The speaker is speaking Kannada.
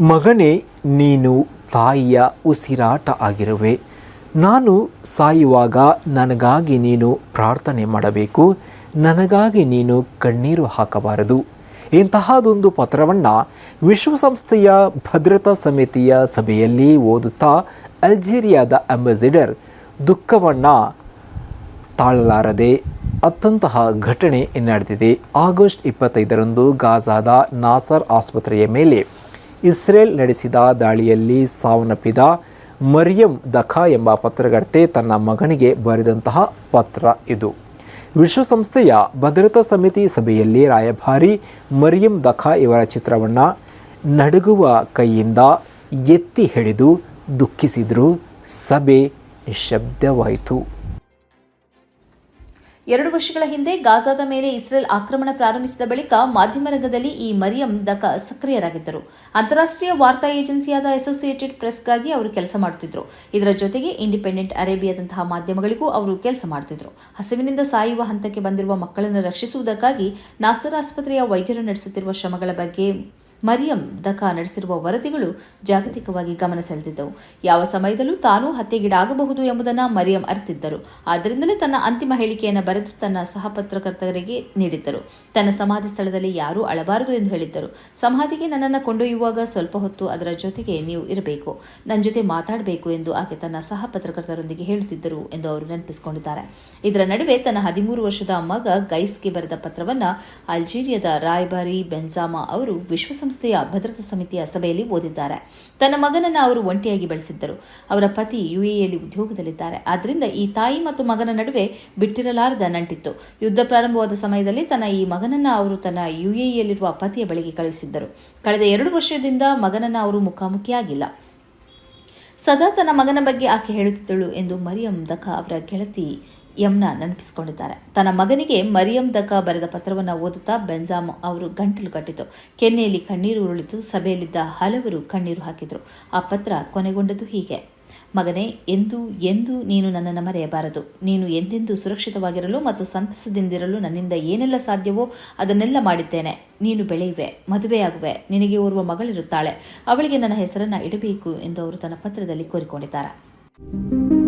ಮಗನೇ, ನೀನು ತಾಯಿಯ ಉಸಿರಾಟ ಆಗಿರುವೆ. ನಾನು ಸಾಯುವಾಗ ನನಗಾಗಿ ನೀನು ಪ್ರಾರ್ಥನೆ ಮಾಡಬೇಕು. ನನಗಾಗಿ ನೀನು ಕಣ್ಣೀರು ಹಾಕಬಾರದು. ಇಂತಹದೊಂದು ಪತ್ರವನ್ನು ವಿಶ್ವಸಂಸ್ಥೆಯ ಭದ್ರತಾ ಸಮಿತಿಯ ಸಭೆಯಲ್ಲಿ ಓದುತ್ತಾ ಅಲ್ಜೀರಿಯಾದ ಅಂಬಾಸಿಡರ್ ದುಃಖವನ್ನು ತಾಳಲಾರದೆ ಅತ್ತಂತಹ ಘಟನೆ ನಡೆದಿದೆ. ಆಗಸ್ಟ್ ಇಪ್ಪತ್ತೈದರಂದು ಗಾಜಾದ ನಾಸರ್ ಆಸ್ಪತ್ರೆಯ ಮೇಲೆ ಇಸ್ರೇಲ್ ನಡೆಸಿದ ದಾಳಿಯಲ್ಲಿ ಸಾವನ್ನಪ್ಪಿದ ಮರಿಯಂ ದಖಾ ಎಂಬ ಪತ್ರಕರ್ತೆ ತನ್ನ ಮಗನಿಗೆ ಬರೆದಂತಹ ಪತ್ರ ಇದು. ವಿಶ್ವಸಂಸ್ಥೆಯ ಭದ್ರತಾ ಸಮಿತಿ ಸಭೆಯಲ್ಲಿ ರಾಯಭಾರಿ ಮರಿಯಂ ದಖಾ ಇವರ ಚಿತ್ರವನ್ನು ನಡುಗುವ ಕೈಯಿಂದ ಎತ್ತಿ ಹಿಡಿದು ದುಃಖಿಸಿದ್ರು. ಸಭೆ ನಿಶ್ಶಬ್ದವಾಯಿತು ಎರಡು ವರ್ಷಗಳ ಹಿಂದೆ ಗಾಜಾದ ಮೇಲೆ ಇಸ್ರೇಲ್ ಆಕ್ರಮಣ ಪ್ರಾರಂಭಿಸಿದ ಬಳಿಕ ಮಾಧ್ಯಮ ರಂಗದಲ್ಲಿ ಈ ಮರಿಯಂ ದಕ ಸಕ್ರಿಯರಾಗಿದ್ದರು. ಅಂತಾರಾಷ್ಟ್ರೀಯ ವಾರ್ತಾ ಏಜೆನ್ಸಿಯಾದ ಅಸೋಸಿಯೇಟೆಡ್ ಪ್ರೆಸ್ಗಾಗಿ ಅವರು ಕೆಲಸ ಮಾಡುತ್ತಿದ್ದರು. ಇದರ ಜೊತೆಗೆ ಇಂಡಿಪೆಂಡೆಂಟ್ ಅರೇಬಿಯಾದಂತಹ ಮಾಧ್ಯಮಗಳಿಗೂ ಅವರು ಕೆಲಸ ಮಾಡುತ್ತಿದ್ದರು. ಹಸಿವಿನಿಂದ ಸಾಯುವ ಹಂತಕ್ಕೆ ಬಂದಿರುವ ಮಕ್ಕಳನ್ನು ರಕ್ಷಿಸುವುದಕ್ಕಾಗಿ ನಾಸರ್ ಆಸ್ಪತ್ರೆಯ ವೈದ್ಯರು ನಡೆಸುತ್ತಿರುವ ಶ್ರಮಗಳ ಬಗ್ಗೆ ಮರಿಯಂ ದಖಾ ನಡೆಸಿರುವ ವರದಿಗಳು ಜಾಗತಿಕವಾಗಿ ಗಮನ ಸೆಳೆದಿದ್ದವು. ಯಾವ ಸಮಯದಲ್ಲೂ ತಾನೂ ಹತ್ಯೆಗೀಡಾಗಬಹುದು ಎಂಬುದನ್ನು ಮರಿಯಂ ಅರಿತಿದ್ದರು. ಆದ್ದರಿಂದಲೇ ತನ್ನ ಅಂತಿಮ ಹೇಳಿಕೆಯನ್ನು ಬರೆದು ತನ್ನ ಸಹಪತ್ರಕರ್ತರಿಗೆ ನೀಡಿದ್ದರು. ತನ್ನ ಸಮಾಧಿ ಸ್ಥಳದಲ್ಲಿ ಯಾರೂ ಅಳಬಾರದು ಎಂದು ಹೇಳಿದ್ದರು. ಸಮಾಧಿಗೆ ನನ್ನನ್ನು ಕೊಂಡೊಯ್ಯುವಾಗ ಸ್ವಲ್ಪ ಹೊತ್ತು ಅದರ ಜೊತೆಗೆ ನೀವು ಇರಬೇಕು. ನನ್ನ ಜೊತೆ ಮಾತಾಡಬೇಕು ಎಂದು ಆಕೆ ತನ್ನ ಸಹಪತ್ರಕರ್ತರೊಂದಿಗೆ ಹೇಳುತ್ತಿದ್ದರು ಎಂದು ಅವರು ನೆನಪಿಸಿಕೊಂಡಿದ್ದಾರೆ. ಇದರ ನಡುವೆ ತನ್ನ ಹದಿಮೂರು ವರ್ಷದ ಮಗ ಗೈಸ್ಗೆ ಬರೆದ ಪತ್ರವನ್ನು ಅಲ್ಜೀರಿಯಾದ ರಾಯಭಾರಿ ಬೆನ್ಸಾಮಾ ಅವರು ವಿಶ್ವಸಂಸ್ಥೆಯ ಭದ್ರತಾ ಸಮಿತಿಯ ಸಭೆಯಲ್ಲಿ ಓದಿದ್ದಾರೆ. ತನ್ನ ಮಗನನ್ನು ಅವರು ಒಂಟಿಯಾಗಿ ಬೆಳೆಸಿದ್ದರು. ಅವರ ಪತಿ ಯುಎಯಲ್ಲಿ ಉದ್ಯೋಗದಲ್ಲಿದ್ದಾರೆ. ಆದ್ದರಿಂದ ಈ ತಾಯಿ ಮತ್ತು ಮಗನ ನಡುವೆ ಬಿಟ್ಟಿರಲಾರದ ನಂಟಿತ್ತು. ಯುದ್ಧ ಪ್ರಾರಂಭವಾದ ಸಮಯದಲ್ಲಿ ತನ್ನ ಈ ಮಗನನ್ನ ಅವರು ತನ್ನ ಯುಎಇಯಲ್ಲಿರುವ ಪತಿಯ ಬಳಿಗೆ ಕಳುಹಿಸಿದ್ದರು. ಕಳೆದ ಎರಡು ವರ್ಷದಿಂದ ಮಗನನ್ನ ಅವರು ಮುಖಾಮುಖಿಯಾಗಿಲ್ಲ. ಸದಾ ತನ್ನ ಮಗನ ಬಗ್ಗೆ ಆಕೆ ಹೇಳುತ್ತಿದ್ದಳು ಎಂದು ಮರಿಯಂ ದಖಾ ಅವರ ಗೆಳತಿ ಯಮ್ನ ನೆನಪಿಸಿಕೊಂಡಿದ್ದಾರೆ. ತನ್ನ ಮಗನಿಗೆ ಮರಿಯಂ ದಕಾ ಬರೆದ ಪತ್ರವನ್ನು ಓದುತ್ತಾ ಬೆಂಜಾಮ್ ಅವರು ಗಂಟಲು ಕಟ್ಟಿತು. ಕೆನ್ನೆಯಲ್ಲಿ ಕಣ್ಣೀರು ಉರುಳಿತು. ಸಭೆಯಲ್ಲಿದ್ದ ಹಲವರು ಕಣ್ಣೀರು ಹಾಕಿದರು. ಆ ಪತ್ರ ಕೊನೆಗೊಂಡದ್ದು ಹೀಗೆ. ಮಗನೇ, ಎಂದು ಎಂದು ನೀನು ನನ್ನನ್ನು ಮರೆಯಬಾರದು. ನೀನು ಎಂದೆಂದೂ ಸುರಕ್ಷಿತವಾಗಿರಲು ಮತ್ತು ಸಂತಸದಿಂದಿರಲು ನನ್ನಿಂದ ಏನೆಲ್ಲ ಸಾಧ್ಯವೋ ಅದನ್ನೆಲ್ಲ ಮಾಡಿದ್ದೇನೆ. ನೀನು ಬೆಳೆಯುವೆ, ಮದುವೆಯಾಗುವೆ, ನಿನಗೆ ಓರ್ವ ಮಗಳಿರುತ್ತಾಳೆ. ಅವಳಿಗೆ ನನ್ನ ಹೆಸರನ್ನು ಇಡಬೇಕು ಎಂದು ಅವರು ತನ್ನ ಪತ್ರದಲ್ಲಿ ಕೋರಿಕೊಂಡಿದ್ದಾರೆ.